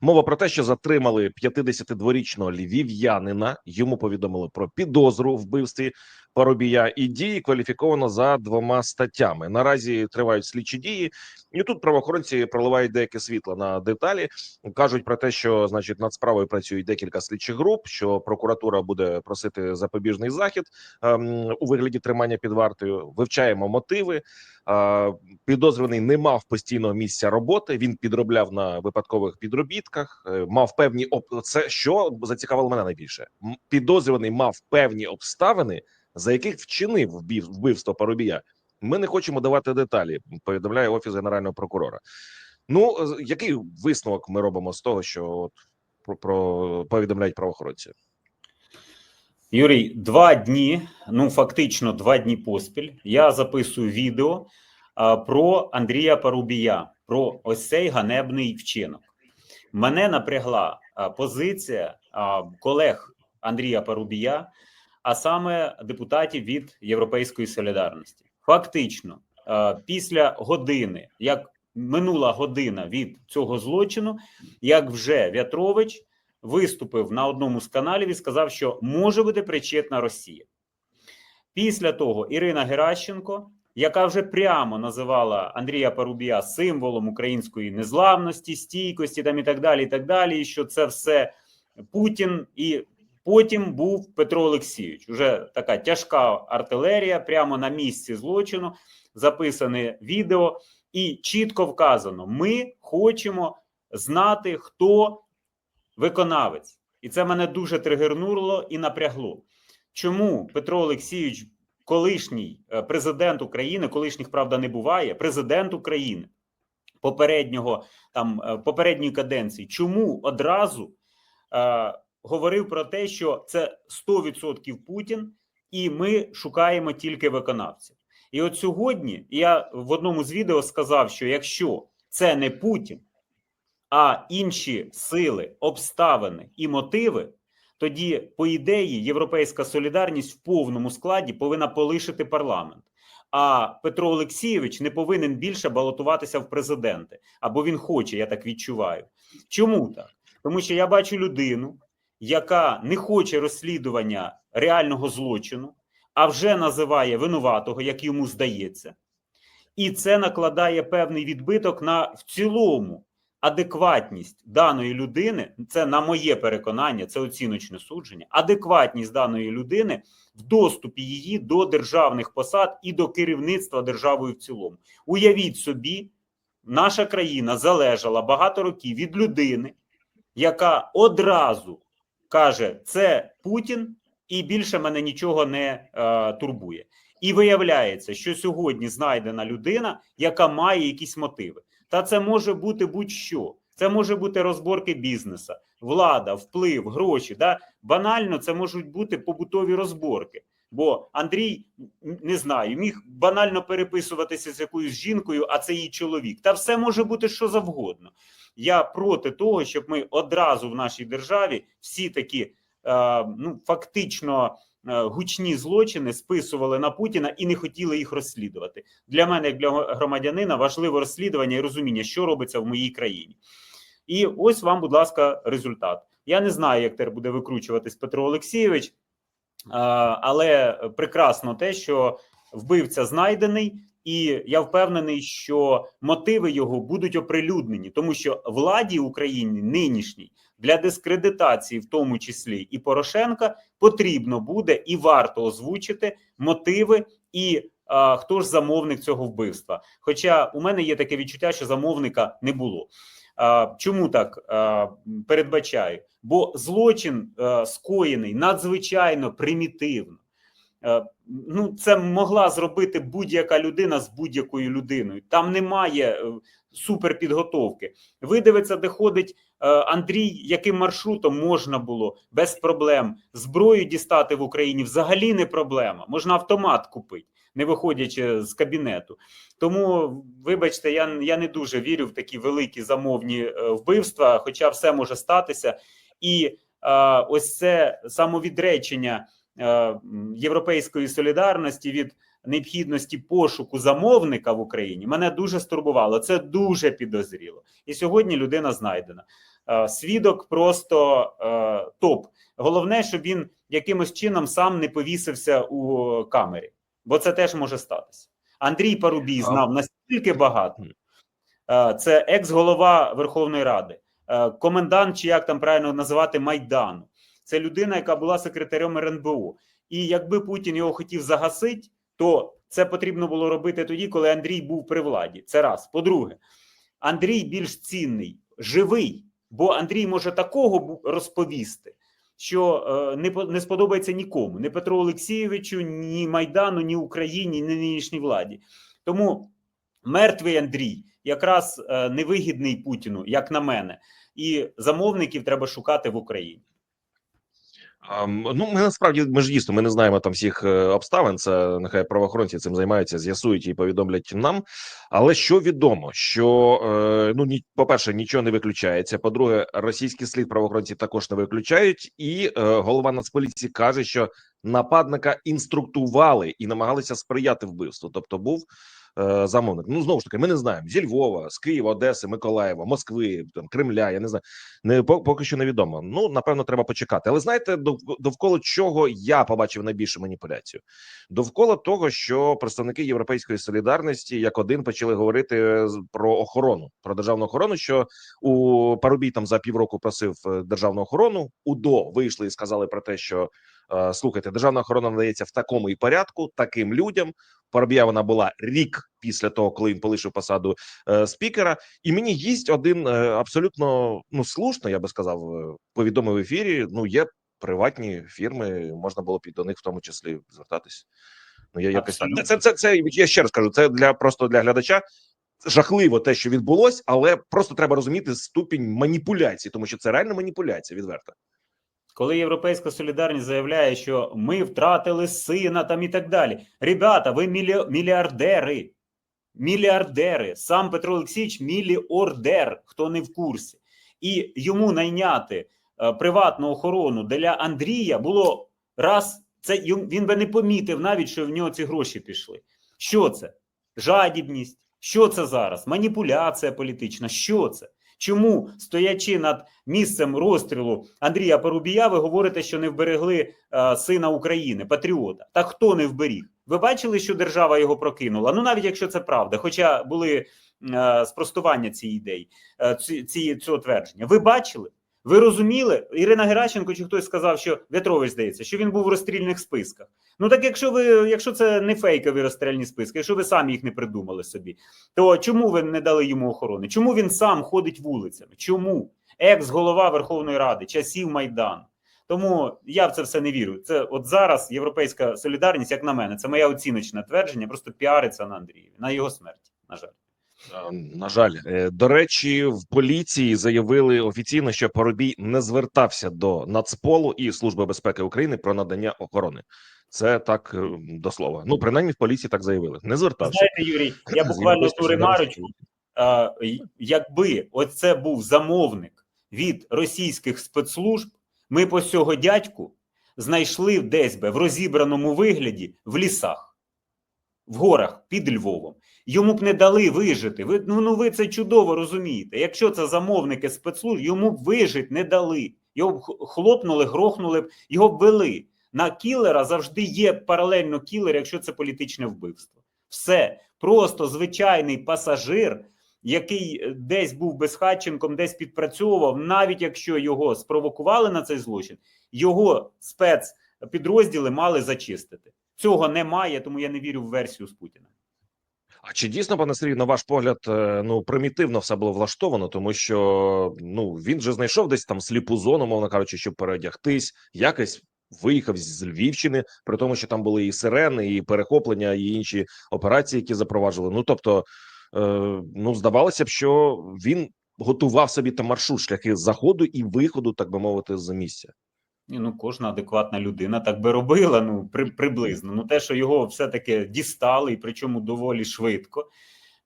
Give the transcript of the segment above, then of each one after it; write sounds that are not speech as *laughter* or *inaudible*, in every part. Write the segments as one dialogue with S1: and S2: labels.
S1: Мова про те, що затримали 52-річного львів'янина. Йому повідомили про підозру вбивстві Парубія і дії кваліфіковано за двома статтями. Наразі тривають слідчі дії, і тут правоохоронці проливають деяке світло на деталі. кажуть про те, що значить над справою працюють декілька слідчих груп. Що прокуратура буде просити запобіжний захід ем, у вигляді тримання під вартою. Вивчаємо мотиви. Підозрюваний не мав постійного місця роботи. Він підробляв на випадкових підробітках, е, мав певні об... це що зацікавило мене найбільше. Підозрюваний мав певні обставини, за яких вчинив вбив... вбивство Парубія. Ми не хочемо давати деталі. Повідомляє офіс генерального прокурора. Ну який висновок ми робимо з того, що от про, про повідомляють правоохоронці?
S2: Юрій, два дні, ну фактично два дні поспіль. Я записую відео про Андрія Парубія, про ось цей ганебний вчинок. Мене напрягла позиція колег Андрія Парубія, а саме депутатів від Європейської солідарності. Фактично, після години, як минула година від цього злочину, як вже В'ятрович виступив на одному з каналів і сказав, що може бути причетна Росія. Після того Ірина Геращенко, яка вже прямо називала Андрія Парубія символом української незламності, стійкості там і так далі, і так далі, і що це все Путін, і потім був Петро Олексійович. Уже така тяжка артилерія, прямо на місці злочину, записане відео, і чітко вказано: ми хочемо знати, хто виконавець, і це мене дуже тригернуло і напрягло. Чому Петро Олексійович, колишній е, президент України, колишніх правда не буває, президент України попереднього там е, попередньої каденції, чому одразу е, говорив про те, що це 100% Путін, і ми шукаємо тільки виконавців? І от сьогодні я в одному з відео сказав, що якщо це не Путін, а інші сили, обставини і мотиви, тоді, по ідеї, Європейська солідарність в повному складі повинна полишити парламент. А Петро Олексійович не повинен більше балотуватися в президенти, або він хоче, я так відчуваю. Чому так? Тому що я бачу людину, яка не хоче розслідування реального злочину, а вже називає винуватого, як йому здається, і це накладає певний відбиток на в цілому адекватність даної людини, це на моє переконання, це оціночне судження. Адекватність даної людини в доступі її до державних посад і до керівництва державою в цілому. Уявіть собі, наша країна залежала багато років від людини, яка одразу каже: це Путін, і більше мене нічого не е, турбує. І виявляється, що сьогодні знайдена людина, яка має якісь мотиви. Та це може бути будь-що. Це може бути розборки бізнесу, влада, вплив, гроші. Да? Банально це можуть бути побутові розборки. Бо Андрій не знаю, міг банально переписуватися з якоюсь жінкою, а це її чоловік. Та все може бути що завгодно. Я проти того, щоб ми одразу в нашій державі всі такі е, ну фактично гучні злочини списували на Путіна і не хотіли їх розслідувати. Для мене, як для громадянина, важливо розслідування і розуміння, що робиться в моїй країні. І ось вам, будь ласка, результат. Я не знаю, як тепер буде викручуватись Петро Олексійович, але прекрасно те, що вбивця знайдений, і я впевнений, що мотиви його будуть оприлюднені, тому що владі України нинішній для дискредитації, в тому числі і Порошенка, потрібно буде і варто озвучити мотиви і хто ж замовник цього вбивства. Хоча у мене є таке відчуття, що замовника не було. А, Чому так передбачаю? Бо злочин а, скоєний надзвичайно примітивно. А, ну, це могла зробити будь-яка людина з будь-якою людиною. Там немає е, суперпідготовки. Видивиться, де ходить е, Андрій, яким маршрутом можна було без проблем зброю дістати в Україні взагалі не проблема. Можна автомат купити, не виходячи з кабінету. Тому, вибачте, я я не дуже вірю в такі великі замовні е, вбивства, хоча все може статися. І е, ось це самовідречення е, європейської солідарності від необхідності пошуку замовника в Україні мене дуже стурбувало. Це дуже підозріло. І сьогодні людина знайдена. Е, Свідок просто е, топ. Головне, щоб він якимось чином сам не повісився у камері, бо це теж може статися. Андрій Парубій знав настільки багато. Е, Це екс-голова Верховної Ради, е, комендант, чи як там правильно називати Майдану. Це людина, яка була секретарем РНБО. І якби Путін його хотів загасити, то це потрібно було робити тоді, коли Андрій був при владі. Це раз. По-друге, Андрій більш цінний, живий, бо Андрій може такого розповісти, що е, не, не сподобається нікому: ні Петру Олексійовичу, ні Майдану, ні Україні, ні нинішній владі. Тому мертвий Андрій якраз е, невигідний Путіну, як на мене, і замовників треба шукати в Україні.
S1: Ну, ми насправді ми ж дійсно ми не знаємо там всіх е, обставин. Це нехай правоохоронці цим займаються, з'ясують і повідомлять нам. Але що відомо, що е, ну ні, по-перше, нічого не виключається. По-друге, російський слід правоохоронці також не виключають, і е, голова Нацполіції каже, що нападника інструктували і намагалися сприяти вбивству. Тобто був е, замовник. Ну знову ж таки, ми не знаємо зі Львова, з Києва, Одеси, Миколаєва, Москви, там Кремля. Я не знаю. Не по- поки що невідомо. Ну напевно, треба почекати. Але знаєте, дов- довкола чого я побачив найбільшу маніпуляцію? Довкола того, що представники Європейської солідарності як один почали говорити про охорону, про державну охорону. Що у Парубій там за півроку просив е, державну охорону. УДО вийшли і сказали про те, що е, слухайте, державна охорона надається в такому і порядку, таким людям. Парубія вона була рік після того, коли він полишив посаду е, спікера. І мені їсть один е, абсолютно ну слушно, я би сказав, е, повідомив в ефірі. Ну є приватні фірми, можна було б і до них в тому числі звертатись. Ну я якось
S2: Абсолютно.
S1: це, це, це я ще раз кажу. Це для просто для глядача. Жахливо те, що відбулось, але просто треба розуміти ступінь маніпуляції, тому що це реально маніпуляція відверта.
S2: Коли Європейська солідарність заявляє, що ми втратили сина там і так далі. Ребята, ви мільярдери. Мільярдери. Сам Петро Олексійович міліордер, хто не в курсі. І йому найняти е, приватну охорону для Андрія було раз. Це він би не помітив навіть, що в нього ці гроші пішли. Що це? Жадібність. Що це зараз? Маніпуляція політична. Що це? Чому, стоячи над місцем розстрілу Андрія Порубія, ви говорите, що не вберегли е, сина України, патріота? Та хто не вберіг? Ви бачили, що держава його прокинула? Ну навіть якщо це правда, хоча були е, спростування цієї ідеї, е, ці, цього твердження. Ви бачили? Ви розуміли? Ірина Геращенко чи хтось сказав, що В'ятрович здається, що він був в розстрільних списках. Ну так якщо ви, якщо це не фейкові розстрільні списки, якщо ви самі їх не придумали собі, то чому ви не дали йому охорони? Чому він сам ходить вулицями? Чому? Екс-голова Верховної Ради, часів Майдану. Тому я в це все не вірю. Це от зараз європейська солідарність, як на мене, це моє оціночне твердження, просто піариться на Андрієві, на його смерті. На жаль.
S1: Е, На жаль, Е, до речі, в поліції заявили офіційно, що Парубій не звертався до Нацполу і Служби безпеки України про надання охорони. Це так е, до слова. Ну принаймні в поліції так заявили. Не звертався.
S2: Знаєте, Юрій, я буквально ту ремарочку. якби оце був замовник від російських спецслужб, ми по цього дядьку знайшли десь би в розібраному вигляді в лісах, в горах під Львовом. Йому б не дали вижити. Ви, ну, ну ви це чудово розумієте. Якщо це замовники спецслужб, йому б вижити не дали. Його б хлопнули, грохнули б, його б вели. На кілера завжди є паралельно кілер, якщо це політичне вбивство. Все просто звичайний пасажир, який е, десь був безхатченком, десь підпрацьовував, навіть якщо його спровокували на цей злочин, його спецпідрозділи мали зачистити. Цього немає, тому я не вірю в версію з Путіна.
S1: А чи дійсно, пане Сергію, на ваш погляд, е, ну примітивно все було влаштовано, тому що ну він же знайшов десь там сліпу зону, мовно кажучи, щоб переодягтись, якось виїхав з Львівщини, при тому, що там були і сирени, і перехоплення, і інші операції, які запроваджували. Ну тобто, е, ну здавалося б, що він готував собі там маршрут шляхи заходу і виходу, так би мовити, з місця.
S2: Ну кожна адекватна людина так би робила, ну при, приблизно. Ну те, що його все-таки дістали, і причому доволі швидко.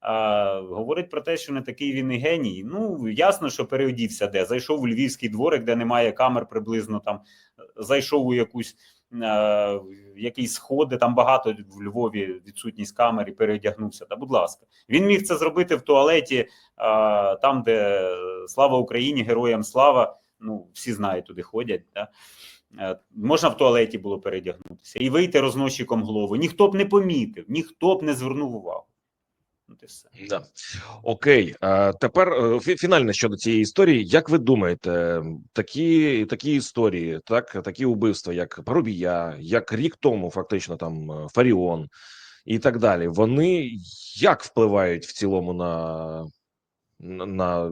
S2: А, говорить про те, що не такий він і геній. Ну ясно, що переодівся де. Зайшов у львівський дворик, де немає камер, приблизно там зайшов у якусь якісь сходи. Там багато в Львові відсутність камер і переодягнувся. Та будь ласка, він міг це зробити в туалеті, там, де слава Україні, героям слава. Ну всі знають, туди ходять. Да? Е, Можна в туалеті було передягнутися і вийти розносчиком голови. Ніхто б не помітив, ніхто б не звернув увагу.
S1: Да. Окей, а тепер е, фінальне щодо цієї історії. Як ви думаєте, такі, такі історії, так такі убивства, як Парубія, як рік тому, фактично там е, Фаріон і так далі, вони як впливають в цілому на, на, на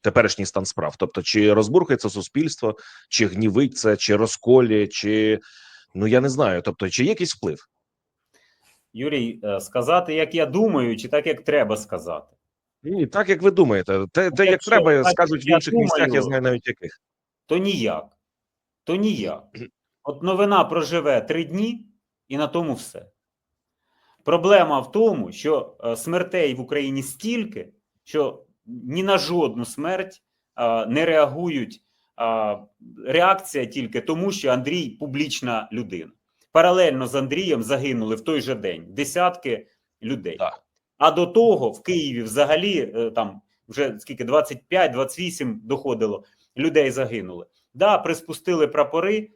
S1: теперішній стан справ? Тобто, чи розбурхається суспільство, чи гнівить це, чи розколі, чи ну я не знаю. Тобто, чи є якийсь вплив?
S2: Юрій, е, сказати, як я думаю, чи так, як треба сказати.
S1: Ні, так як ви думаєте, те, те як треба,
S2: так,
S1: скажуть в інших місцях, я знаю навіть яких.
S2: то ніяк. То ніяк. *clears throat* От новина проживе три дні, і на тому все. Проблема в тому, що е, смертей в Україні стільки, що ні на жодну смерть не реагують. Реакція тільки тому, що Андрій публічна людина. Паралельно з Андрієм загинули в той же день десятки людей.
S1: Так.
S2: А до того в Києві взагалі е, там вже скільки 25-28 доходило людей загинули. Да, приспустили прапори,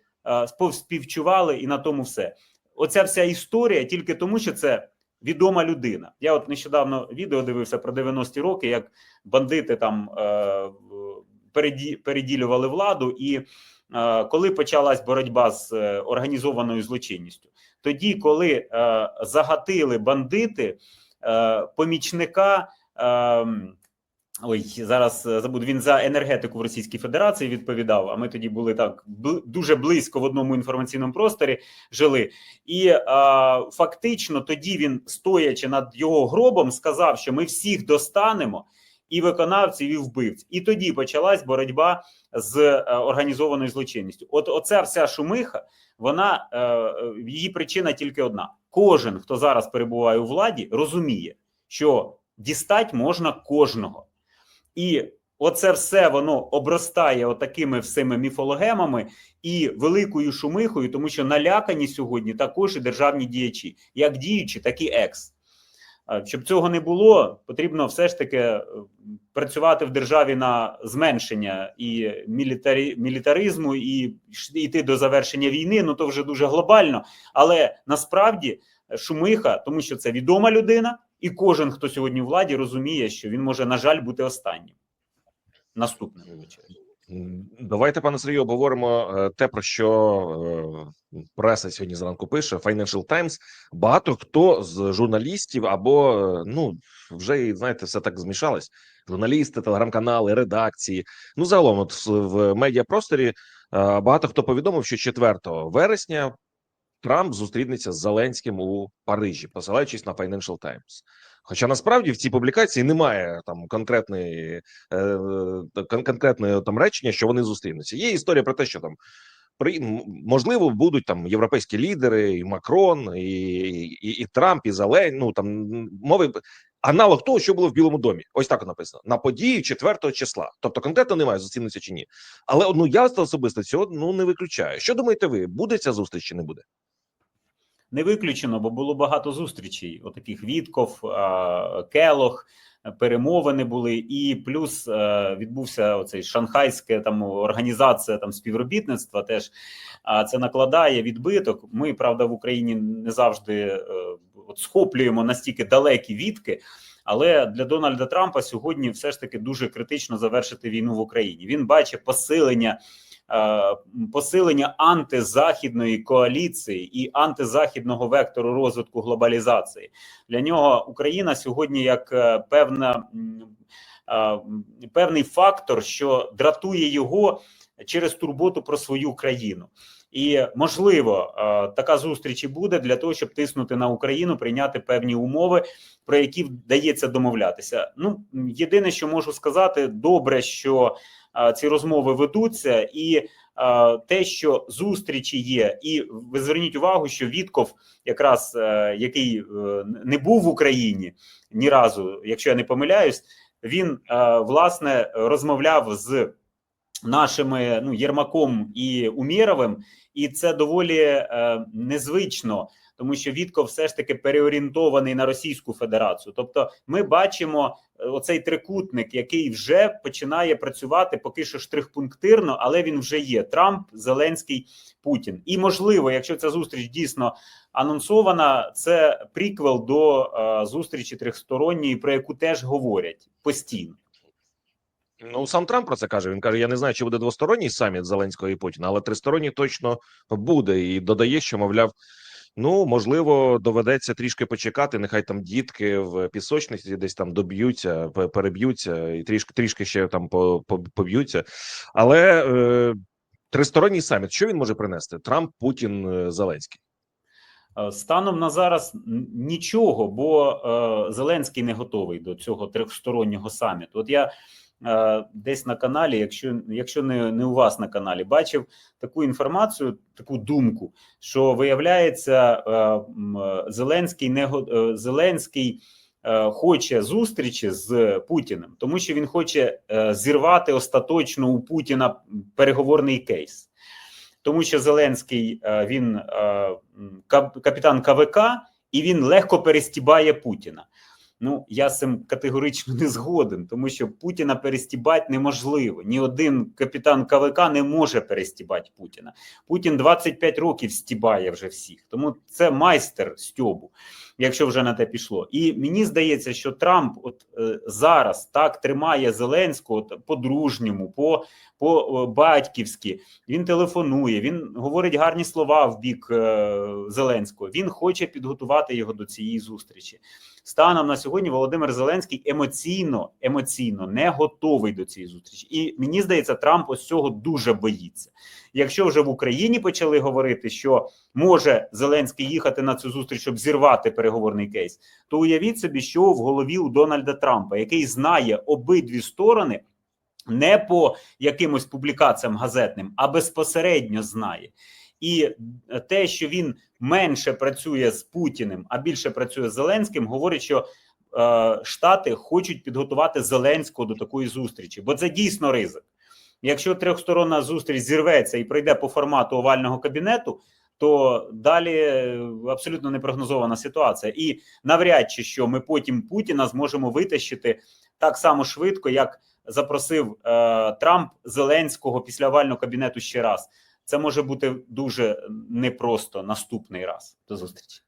S2: співчували і на тому все. Оця вся історія тільки тому, що це відома людина. Я от нещодавно відео дивився про 90-ті роки, як бандити там е, переді, переділювали владу, і е, коли почалась боротьба з е, організованою злочинністю, тоді, коли загатили бандити помічника. Ой, зараз е, забуду. Він за енергетику в Російській Федерації відповідав. А ми тоді були так дуже близько в одному інформаційному просторі жили. І е, фактично тоді він, стоячи над його гробом, сказав, що ми всіх достанемо і виконавців, і вбивців. І тоді почалась боротьба з е, організованою злочинністю. От оця вся шумиха, вона е, її причина тільки одна: кожен, хто зараз перебуває у владі, розуміє, що дістать можна кожного. І оце все воно обростає отакими всіми міфологемами і великою шумихою, тому що налякані сьогодні також і державні діячі, як діючі, так і екс. Щоб цього не було, потрібно все ж таки е, працювати в державі на зменшення і мілітарі, мілітаризму, і йти до завершення війни. Ну то вже дуже глобально. Але насправді шумиха, тому що це відома людина, і кожен, хто сьогодні у владі, розуміє, що він може, на жаль, бути останнім. Наступним.
S1: Давайте, пане Сергію, обговоримо е, те, про що е, преса сьогодні зранку пише. Financial Times. Багато хто з журналістів або е, ну вже знаєте, все так змішалось. Журналісти, телеграм-канали, редакції. Ну загалом, от в- в медіапросторі багато хто повідомив, що 4 вересня Трамп зустрінеться з Зеленським у Парижі, посилаючись на Financial Times. Хоча насправді в цій публікації немає там конкретної е, кон- конкретного там речення, що вони зустрінуться. Є історія про те, що там при можливо будуть там європейські лідери, і Макрон, і, і, і Трамп, і Зелень. Ну там мови аналог того, що було в Білому домі. Ось так написано на події 4 числа. Тобто конкретно немає зустрінуться чи ні. Але ну я особисто цього ну не виключаю. Що думаєте ви? Буде ця зустріч чи не буде?
S2: Не виключено, бо було багато зустрічей. Отаких Вітков, а, Келох, перемовини були, і плюс е, відбувся оцей шанхайська там організація там співробітництва. Теж це накладає відбиток. Ми правда в Україні не завжди е, от схоплюємо настільки далекі відки. Але для Дональда Трампа сьогодні все ж таки дуже критично завершити війну в Україні. Він бачить посилення посилення антизахідної коаліції і антизахідного вектору розвитку глобалізації. Для нього Україна сьогодні як е, певна е, певний фактор, що дратує його через турботу про свою країну. І можливо, е, така зустріч і буде для того, щоб тиснути на Україну, прийняти певні умови, про які вдається домовлятися. Ну єдине, що можу сказати, добре, що е, ці розмови ведуться, і те, що зустрічі є, і ви зверніть увагу, що Вітков, якраз е, який е, не був в Україні ні разу, якщо я не помиляюсь, він е, власне розмовляв з нашими ну Єрмаком і Умєровим, і це доволі незвично, тому що Вітко все ж таки переорієнтований на Російську Федерацію. Тобто, ми бачимо оцей трикутник, який вже починає працювати поки що штрихпунктирно, але він вже є: Трамп, Зеленський, Путін. І можливо, якщо ця зустріч дійсно анонсована, це приквел до е, зустрічі трьохсторонньої, про яку теж говорять постійно.
S1: Ну сам Трамп про це каже. Він каже: Я не знаю, чи буде двосторонній саміт Зеленського і Путіна, але тристоронній точно буде. І додає, що мовляв. Ну, можливо, доведеться трішки почекати. Нехай там дітки в пісочниці десь там доб'ються, переб'ються і трішки трішки ще там по- по- поб'ються. Але е, тристоронній саміт, що він може принести? Трамп, Путін, е, Зеленський.
S2: Е, Станом на зараз нічого, бо е, Зеленський не готовий до цього трьохстороннього саміту. От я десь на каналі, якщо, якщо не, не у вас на каналі, бачив таку інформацію, таку думку, що виявляється, е, е, Зеленський не е, Зеленський. е, Хоче зустрічі з Путіним, тому що він хоче е, зірвати остаточно у Путіна переговорний кейс тому що Зеленський е, він е, капітан КВК, і він легко перестібає Путіна. Ну я цим категорично не згоден, тому що Путіна перестібати неможливо. Ні один капітан КВК не може перестібати Путіна. Путін 25 років стібає вже всіх, тому це майстер стьобу, якщо вже на те пішло. І мені здається, що Трамп, от е, зараз так тримає Зеленського по-дружньому, по, по е, батьківськи. Він телефонує, він говорить гарні слова в бік е, Зеленського. Він хоче підготувати його до цієї зустрічі. Станом на сьогодні Володимир Зеленський емоційно емоційно не готовий до цієї зустрічі. І мені здається, Трамп ось цього дуже боїться. Якщо вже в Україні почали говорити, що може Зеленський їхати на цю зустріч, щоб зірвати переговорний кейс, то уявіть собі, що в голові у Дональда Трампа, який знає обидві сторони. Не по якимось публікаціям газетним, а безпосередньо знає. І те, що він менше працює з Путіним, а більше працює з Зеленським, говорить, що е, Штати хочуть підготувати Зеленського до такої зустрічі, бо це дійсно ризик. Якщо трьохсторонна зустріч зірветься і пройде по формату овального кабінету, то далі е, абсолютно непрогнозована ситуація. І навряд чи що ми потім Путіна зможемо витащити так само швидко, як запросив е, Трамп Зеленського після овального кабінету ще раз. Це може бути дуже непросто наступний раз. До зустрічі.